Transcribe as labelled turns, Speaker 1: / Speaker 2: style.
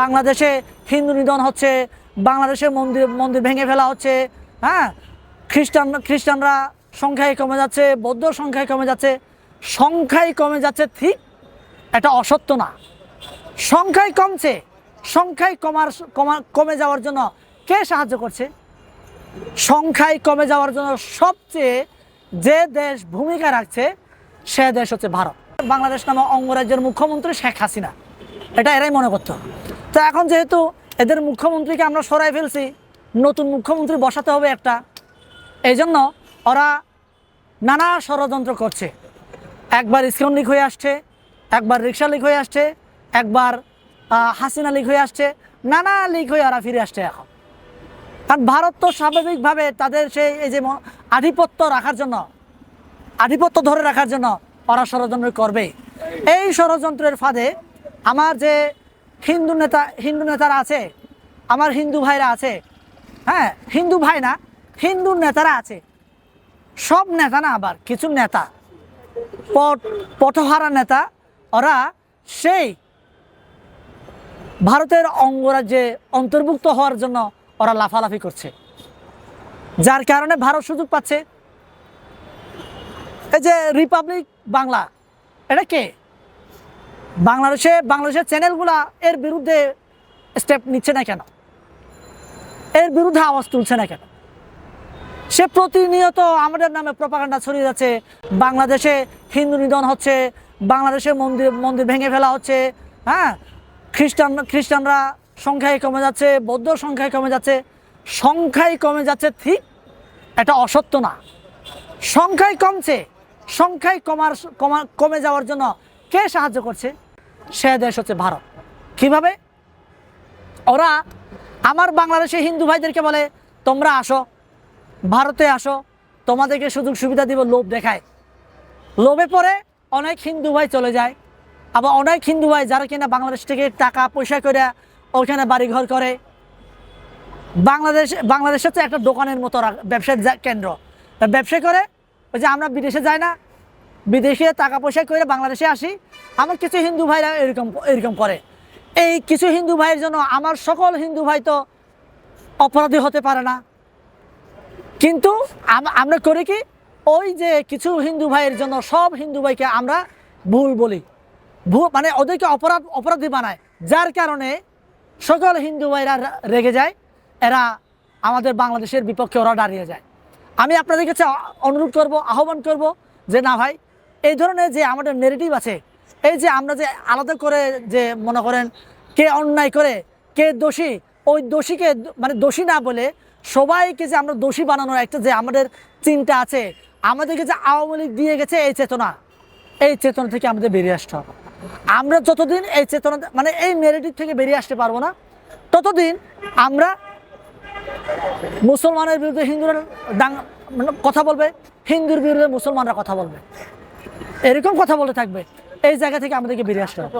Speaker 1: বাংলাদেশে হিন্দু নিধন হচ্ছে, বাংলাদেশে মন্দির মন্দির ভেঙে ফেলা হচ্ছে হ্যাঁ? খ্রিস্টান, খ্রিস্টানরা সংখ্যায় কমে যাচ্ছে, বৌদ্ধ সংখ্যায় কমে যাচ্ছে সংখ্যায় কমে যাচ্ছে ঠিক এটা অসত্য না। সংখ্যায় কমছে সংখ্যায় কমার, কমা, কমে যাওয়ার জন্য কে সাহায্য করছে? সংখ্যায় কমে যাওয়ার জন্য সবচেয়ে যে দেশ ভূমিকা রাখছে, সে দেশ হচ্ছে ভারত। বাংলাদেশ নামে অঙ্গরাজ্যের মুখ্যমন্ত্রী শেখ হাসিনা। এটা এরাই মনে করতো। তো এখন যেহেতু এদের মুখ্যমন্ত্রীকে আমরা সরাই ফেলছি, নতুন মুখ্যমন্ত্রী বসাতে হবে একটা। এই জন্য ওরা নানা ষড়যন্ত্র করছে। একবার ইস্কন লিক হয়ে আসছে, একবার রিক্সা লিক হয়ে আসছে, একবার হাসিনা লিক হয়ে আসছে, নানা লিক হয়ে ওরা ফিরে আসছে এখন। কারণ ভারত তো স্বাভাবিকভাবে তাদের সেই, এই যে আধিপত্য রাখার জন্য, আধিপত্য ধরে রাখার জন্য ওরা ষড়যন্ত্র করবে এই ষড়যন্ত্রের ফাঁদে আমার যে হিন্দু নেতা, হিন্দু নেতারা আছে? আমার হিন্দু ভাইরা আছে। হ্যাঁ হিন্দু ভাই না, হিন্দু নেতারা আছে। সব নেতা না আবার, কিছু নেতা। পট, পটহারা নেতা, ওরা সেই ভারতের অঙ্গরাজ্যে অন্তর্ভুক্ত হওয়ার জন্য ওরা লাফালাফি করছে। যার কারণে ভারত সুযোগ পাচ্ছে। এই যে রিপাবলিক বাংলা, এটা কে? বাংলাদেশে, বাংলাদেশের চ্যানেলগুলা এর বিরুদ্ধে স্টেপ নিচ্ছে না কেন? এর বিরুদ্ধে আওয়াজ তুলছে না কেন? সে প্রতিনিয়ত আমাদের নামে প্রপাগান্ডা ছড়িয়ে যাচ্ছে। বাংলাদেশে হিন্দু নিধন হচ্ছে, বাংলাদেশে মন্দির মন্দির ভেঙে ফেলা হচ্ছে হ্যাঁ? খ্রিস্টান, খ্রিস্টানরা সংখ্যায় কমে যাচ্ছে, বৌদ্ধ সংখ্যায় কমে যাচ্ছে। সংখ্যায় কমে যাচ্ছে ঠিক এটা অসত্য না। সংখ্যায় কমছে সংখ্যায় কমার, কমা, কমে যাওয়ার জন্য কে সাহায্য করছে? সে দেশ হচ্ছে ভারত। কীভাবে? ওরা আমার বাংলাদেশে হিন্দু ভাইদেরকে বলে, তোমরা আসো, ভারতে আসো, তোমাদেরকে সুযোগ সুবিধা দিব, লোভ দেখায়। লোভে পরে অনেক হিন্দু ভাই চলে যায়। আবার অনেক হিন্দু ভাই যারা কিনা বাংলাদেশ থেকে টাকা, পয়সা করে ওখানে বাড়িঘর করে। বাংলাদেশ, বাংলাদেশে তো একটা দোকানের মতো ব্যবসার কেন্দ্র। ব্যবসা করে, ওই যে আমরা বিদেশে যাই না বিদেশে টাকা পয়সা করে বাংলাদেশে আসি, আমার কিছু হিন্দু ভাইরা এরকম এরকম করে। এই কিছু হিন্দু ভাইয়ের জন্য আমার সকল হিন্দু ভাই তো অপরাধী হতে পারে না। কিন্তু আমরা করি কি, ওই যে কিছু হিন্দু ভাইয়ের জন্য সব হিন্দু ভাইকে আমরা ভুল বলি। ভুল মানে ওদেরকে অপরাধ, অপরাধী বানায়। যার কারণে সকল হিন্দু ভাইরা রেগে যায়, এরা আমাদের বাংলাদেশের বিপক্ষে ওরা দাঁড়িয়ে যায়। আমি আপনাদের কাছে অনুরোধ করব, আহ্বান করব যে, না ভাই এই ধরনের যে আমাদের নেগেটিভ আছে, এই যে আমরা যে আলাদা করে যে মনে করেন কে অন্যায় করে, কে দোষী, ওই দোষীকে মানে দোষী না বলে সবাইকে যে আমরা দোষী বানানোর একটা যে আমাদের চিন্তা আছে, আমাদেরকে যে আওয়ামী লীগ দিয়ে গেছে এই চেতনা এই চেতনা থেকে আমাদের বেরিয়ে আসতে হবে। আমরা যতদিন এই চেতনা মানে এই নেগেটিভ থেকে বেরিয়ে আসতে পারব না, ততদিন আমরা মুসলমানের বিরুদ্ধে হিন্দুরা মানে কথা বলবে, হিন্দুর বিরুদ্ধে মুসলমানরা কথা বলবে। এরকম কথা বলে থাকবে। এই জায়গা থেকে আমাদেরকে বেরিয়ে আসতে হবে।